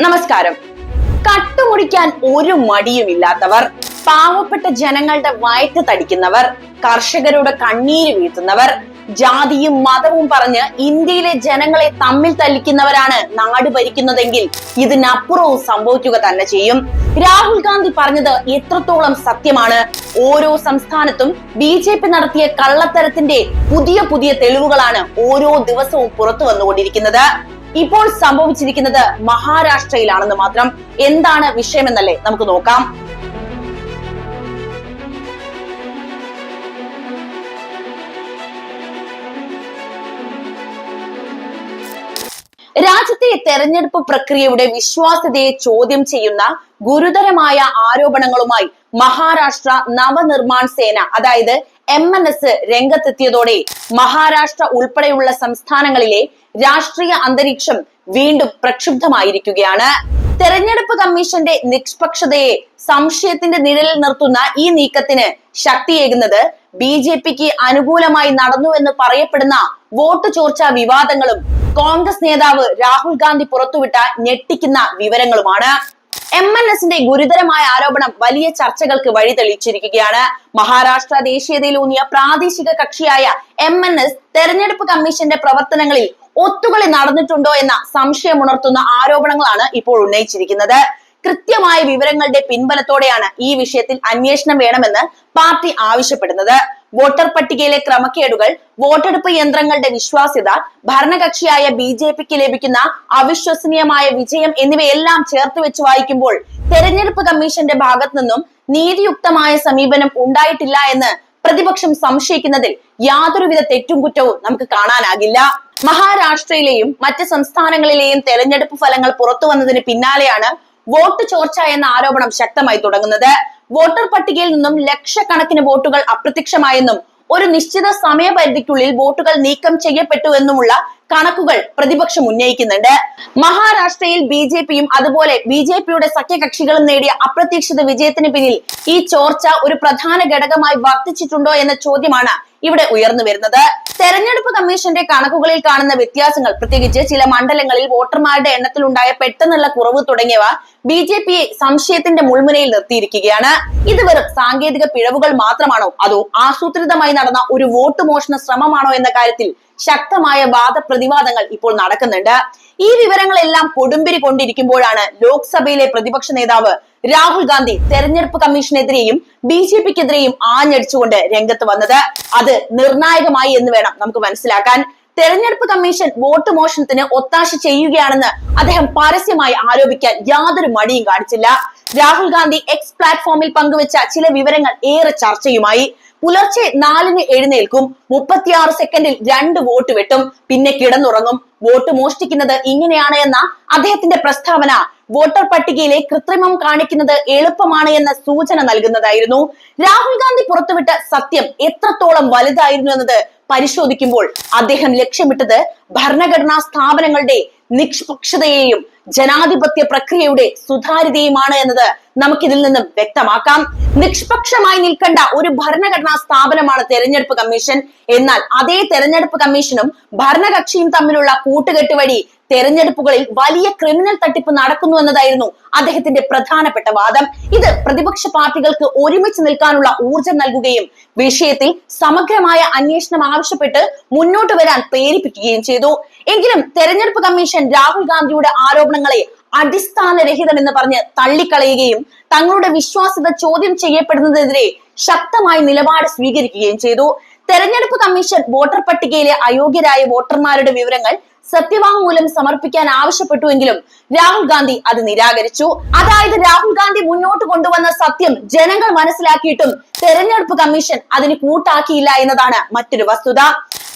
നമസ്കാരം. കട്ടുമുടിക്കാൻ ഒരു മടിയുമില്ലാത്തവർ പാവപ്പെട്ട ജനങ്ങളുടെ വയറ്റ് തടിക്കുന്നവർ കർഷകരുടെ കണ്ണീര് വീഴ്ത്തുന്നവർ ജാതിയും മതവും പറഞ്ഞ് ഇന്ത്യയിലെ ജനങ്ങളെ തമ്മിൽ തല്ലിക്കുന്നവരാണ് നാട് ഭരിക്കുന്നതെങ്കിൽ ഇതിനപ്പുറവും സംഭവിക്കുക തന്നെ ചെയ്യും. രാഹുൽ ഗാന്ധി പറഞ്ഞത് എത്രത്തോളം സത്യമാണ്? ഓരോ സംസ്ഥാനത്തും ബി ജെ പി നടത്തിയ കള്ളത്തരത്തിന്റെ പുതിയ പുതിയ തെളിവുകളാണ് ഓരോ ദിവസവും പുറത്തു വന്നുകൊണ്ടിരിക്കുന്നത്. ഇപ്പോൾ സംഭവിച്ചിരിക്കുന്നത് മഹാരാഷ്ട്രയിലാണെന്ന് മാത്രം എന്താണ് വിഷയമെന്നല്ലേ നമുക്ക് നോക്കാം. രാജ്യത്തെ തെരഞ്ഞെടുപ്പ് പ്രക്രിയയുടെ വിശ്വാസ്യതയെ ചോദ്യം ചെയ്യുന്ന ഗുരുതരമായ ആരോപണങ്ങളുമായി മഹാരാഷ്ട്ര നവനിർമ്മാൺ സേന അതായത് എം എൻ എസ് രംഗത്തെത്തിയതോടെ മഹാരാഷ്ട്ര ഉൾപ്പെടെയുള്ള സംസ്ഥാനങ്ങളിലെ രാഷ്ട്രീയ അന്തരീക്ഷം വീണ്ടും പ്രക്ഷുബ്ധമായിരിക്കുകയാണ്. തെരഞ്ഞെടുപ്പ് കമ്മീഷന്റെ നിഷ്പക്ഷതയെ സംശയത്തിന്റെ നിഴലിൽ നിർത്തുന്ന ഈ നീക്കത്തിന് ശക്തിയേകുന്നത് ബി ജെ പിക്ക് അനുകൂലമായി നടന്നുവെന്ന് പറയപ്പെടുന്ന വോട്ട് ചോർച്ച വിവാദങ്ങളും കോൺഗ്രസ് നേതാവ് രാഹുൽ ഗാന്ധി പുറത്തുവിട്ട ഞെട്ടിക്കുന്ന വിവരങ്ങളുമാണ്. എം എൻ എസിന്റെ ഗുരുതരമായ ആരോപണം വലിയ ചർച്ചകൾക്ക് വഴിതെളിച്ചിരിക്കുകയാണ് മഹാരാഷ്ട്ര മഹാരാഷ്ട്ര ദേശീയതയിലൂന്നിയ പ്രാദേശിക കക്ഷിയായ എം എൻ എസ് തെരഞ്ഞെടുപ്പ് കമ്മീഷന്റെ പ്രവർത്തനങ്ങളിൽ ഒത്തുകളി നടന്നിട്ടുണ്ടോ എന്ന സംശയം ഉണർത്തുന്ന ആരോപണങ്ങളാണ് ഇപ്പോൾ ഉന്നയിച്ചിരിക്കുന്നത്. കൃത്യമായ വിവരങ്ങളുടെ പിൻബലത്തോടെയാണ് ഈ വിഷയത്തിൽ അന്വേഷണം വേണമെന്ന് പാർട്ടി ആവശ്യപ്പെടുന്നത്. വോട്ടർ പട്ടികയിലെ ക്രമക്കേടുകൾ വോട്ടെടുപ്പ് യന്ത്രങ്ങളുടെ വിശ്വാസ്യത ഭരണകക്ഷിയായ ബി ജെ പിക്ക് ലഭിക്കുന്ന അവിശ്വസനീയമായ വിജയം എന്നിവയെല്ലാം ചേർത്ത് വെച്ച് വായിക്കുമ്പോൾ തെരഞ്ഞെടുപ്പ് കമ്മീഷന്റെ ഭാഗത്തു നിന്നും നീതിയുക്തമായ സമീപനം ഉണ്ടായിട്ടില്ല എന്ന് പ്രതിപക്ഷം സംശയിക്കുന്നതിൽ യാതൊരുവിധ തെറ്റും കുറ്റവും നമുക്ക് കാണാനാകില്ല. മഹാരാഷ്ട്രയിലെയും മറ്റ് സംസ്ഥാനങ്ങളിലെയും തെരഞ്ഞെടുപ്പ് ഫലങ്ങൾ പുറത്തു വന്നതിന് പിന്നാലെയാണ് വോട്ട് ചോർച്ച എന്ന ആരോപണം ശക്തമായി തുടങ്ങുന്നത്. വോട്ടർ പട്ടികയിൽ നിന്നും ലക്ഷക്കണക്കിന് വോട്ടുകൾ അപ്രത്യക്ഷമായെന്നും ഒരു നിശ്ചിത സമയപരിധിക്കുള്ളിൽ വോട്ടുകൾ നീക്കം ചെയ്യപ്പെട്ടു എന്നുമുള്ള കണക്കുകൾ പ്രതിപക്ഷം ഉന്നയിക്കുന്നുണ്ട്. മഹാരാഷ്ട്രയിൽ ബി ജെ പിയും അതുപോലെ ബി ജെ പിയുടെ സഖ്യകക്ഷികളും നേടിയ അപ്രതീക്ഷിത വിജയത്തിന് പിന്നിൽ ഈ ചോർച്ച ഒരു പ്രധാന ഘടകമായി വർദ്ധിച്ചിട്ടുണ്ടോ എന്ന ചോദ്യമാണ് ഇവിടെ ഉയർന്നു വരുന്നത്. തെരഞ്ഞെടുപ്പ് കമ്മീഷന്റെ കണക്കുകളിൽ കാണുന്ന വ്യത്യാസങ്ങൾ പ്രത്യേകിച്ച് ചില മണ്ഡലങ്ങളിൽ വോട്ടർമാരുടെ എണ്ണത്തിൽ ഉണ്ടായ പെട്ടെന്നുള്ള കുറവ് തുടങ്ങിയവ ബി ജെ പിയെ സംശയത്തിന്റെ മുൾമുനയിൽ നിർത്തിയിരിക്കുകയാണ്. ഇത് വെറും സാങ്കേതിക പിഴവുകൾ മാത്രമാണോ? അതോ ആസൂത്രിതമായി നടന്ന ഒരു വോട്ട് മോഷണ ശ്രമമാണോ എന്ന കാര്യത്തിൽ ശക്തമായ വാദപ്രതിവാദങ്ങൾ ഇപ്പോൾ നടക്കുന്നുണ്ട്. ഈ വിവരങ്ങളെല്ലാം കൊടുമ്പിരി കൊണ്ടിരിക്കുമ്പോഴാണ് ലോക്സഭയിലെ പ്രതിപക്ഷ നേതാവ് രാഹുൽ ഗാന്ധി തെരഞ്ഞെടുപ്പ് കമ്മീഷനെതിരെയും ബി ജെ പിക്കെതിരെയും ആഞ്ഞടിച്ചുകൊണ്ട് രംഗത്ത് വന്നത്. അത് നിർണായകമായി എന്ന് വേണം നമുക്ക് മനസ്സിലാക്കാൻ. തെരഞ്ഞെടുപ്പ് കമ്മീഷൻ വോട്ട് മോഷണത്തിന് ഒത്താശ ചെയ്യുകയാണെന്ന് അദ്ദേഹം പരസ്യമായി ആരോപിക്കാൻ യാതൊരു മടിയും കാണിച്ചില്ല. രാഹുൽ ഗാന്ധി എക്സ് പ്ലാറ്റ്ഫോമിൽ പങ്കുവച്ച ചില വിവരങ്ങൾ ഏറെ ചർച്ചയുമായി. പുലർച്ചെ നാലിന് എഴുന്നേൽക്കും മുപ്പത്തിയാറ് സെക്കൻഡിൽ രണ്ട് വോട്ട് വെട്ടും പിന്നെ കിടന്നുറങ്ങും. വോട്ട് മോഷ്ടിക്കുന്നത് ഇങ്ങനെയാണ് എന്ന അദ്ദേഹത്തിന്റെ പ്രസ്താവന വോട്ടർ പട്ടികയിലെ കൃത്രിമം കാണിക്കുന്നത് എളുപ്പമാണ് എന്ന സൂചന നൽകുന്നതായിരുന്നു. രാഹുൽ ഗാന്ധി സത്യം എത്രത്തോളം വലുതായിരുന്നു എന്നത് പരിശോധിക്കുമ്പോൾ അദ്ദേഹം ലക്ഷ്യമിട്ടത് ഭരണഘടനാ സ്ഥാപനങ്ങളുടെ നിഷ്പക്ഷതയെയും ജനാധിപത്യ പ്രക്രിയയുടെ സുതാര്യതയുമാണ് എന്നത് നമുക്കിതിൽ നിന്നും വ്യക്തമാക്കാം. നിഷ്പക്ഷമായി നിൽക്കേണ്ട ഒരു ഭരണഘടനാ സ്ഥാപനമാണ് തെരഞ്ഞെടുപ്പ് കമ്മീഷൻ. എന്നാൽ അതേ തെരഞ്ഞെടുപ്പ് കമ്മീഷനും ഭരണകക്ഷിയും തമ്മിലുള്ള കൂട്ടുകെട്ട് വഴി തെരഞ്ഞെടുപ്പുകളിൽ വലിയ ക്രിമിനൽ തട്ടിപ്പ് നടക്കുന്നു എന്നതായിരുന്നു അദ്ദേഹത്തിന്റെ പ്രധാനപ്പെട്ട വാദം. ഇത് പ്രതിപക്ഷ പാർട്ടികൾക്ക് ഒരുമിച്ച് നിൽക്കാനുള്ള ഊർജം നൽകുകയും വിഷയത്തിൽ സമഗ്രമായ അന്വേഷണം ആവശ്യപ്പെട്ട് മുന്നോട്ട് വരാൻ പ്രേരിപ്പിക്കുകയും ചെയ്തു. എങ്കിലും തെരഞ്ഞെടുപ്പ് കമ്മീഷൻ രാഹുൽ ഗാന്ധിയുടെ ആരോപണങ്ങളെ അടിസ്ഥാനരഹിതമെന്ന് പറഞ്ഞ് തള്ളിക്കളയുകയും തങ്ങളുടെ വിശ്വാസ്യത ചോദ്യം ചെയ്യപ്പെടുന്നതിനെതിരെ ശക്തമായ നിലപാട് സ്വീകരിക്കുകയും ചെയ്തു. തെരഞ്ഞെടുപ്പ് കമ്മീഷൻ വോട്ടർ പട്ടികയിലെ അയോഗ്യരായ വോട്ടർമാരുടെ വിവരങ്ങൾ സത്യവാങ്മൂലം സമർപ്പിക്കാൻ ആവശ്യപ്പെട്ടുവെങ്കിലും രാഹുൽ ഗാന്ധി അത് നിരാകരിച്ചു. അതായത് രാഹുൽ ഗാന്ധി മുന്നോട്ട് കൊണ്ടുവന്ന സത്യം ജനങ്ങൾ മനസ്സിലാക്കിയിട്ടും തെരഞ്ഞെടുപ്പ് കമ്മീഷൻ അതിന് കൂട്ടാക്കിയില്ല എന്നതാണ് മറ്റൊരു വസ്തുത.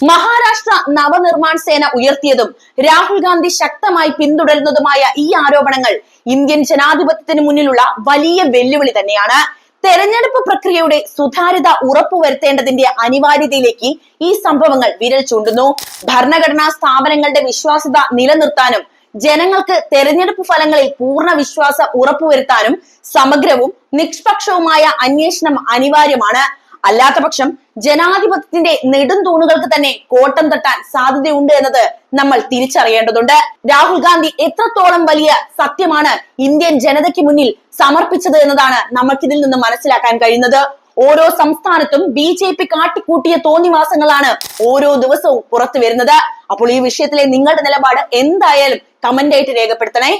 മഹാരാഷ്ട്ര നവനിർമ്മാൺ സേന ഉയർത്തിയതും രാഹുൽ ഗാന്ധി ശക്തമായി പിന്തുടരുന്നതുമായ ഈ ആരോപണങ്ങൾ ഇന്ത്യൻ ജനാധിപത്യത്തിന് മുന്നിലുള്ള വലിയ വെല്ലുവിളി തന്നെയാണ്. തെരഞ്ഞെടുപ്പ് പ്രക്രിയയുടെ സുതാര്യത ഉറപ്പുവരുത്തേണ്ടതിന്റെ അനിവാര്യതയിലേക്ക് ഈ സംഭവങ്ങൾ വിരൽ ചൂണ്ടുന്നു. ഭരണഘടനാ സ്ഥാപനങ്ങളുടെ വിശ്വാസ്യത നിലനിർത്താനും ജനങ്ങൾക്ക് തെരഞ്ഞെടുപ്പ് ഫലങ്ങളിൽ പൂർണ വിശ്വാസം ഉറപ്പുവരുത്താനും സമഗ്രവും നിഷ്പക്ഷവുമായ അന്വേഷണം അനിവാര്യമാണ്. അല്ലാത്ത പക്ഷം ജനാധിപത്യത്തിന്റെ നെടുംതൂണുകൾക്ക് തന്നെ കോട്ടം തട്ടാൻ സാധ്യതയുണ്ട് എന്നത് നമ്മൾ തിരിച്ചറിയേണ്ടതുണ്ട്. രാഹുൽ ഗാന്ധി എത്രത്തോളം വലിയ സത്യമാണ് ഇന്ത്യൻ ജനതയ്ക്ക് മുന്നിൽ സമർപ്പിച്ചത് എന്നതാണ് നമുക്കിതിൽ നിന്ന് മനസ്സിലാക്കാൻ കഴിയുന്നത്. ഓരോ സംസ്ഥാനത്തും ബി ജെ പി കാട്ടിക്കൂട്ടിയ തോന്നിവാസങ്ങളാണ് ഓരോ ദിവസവും പുറത്തു വരുന്നത് അപ്പോൾ ഈ വിഷയത്തിലെ നിങ്ങളുടെ നിലപാട് എന്തായാലും കമന്റ് ആയിട്ട് രേഖപ്പെടുത്തണേ.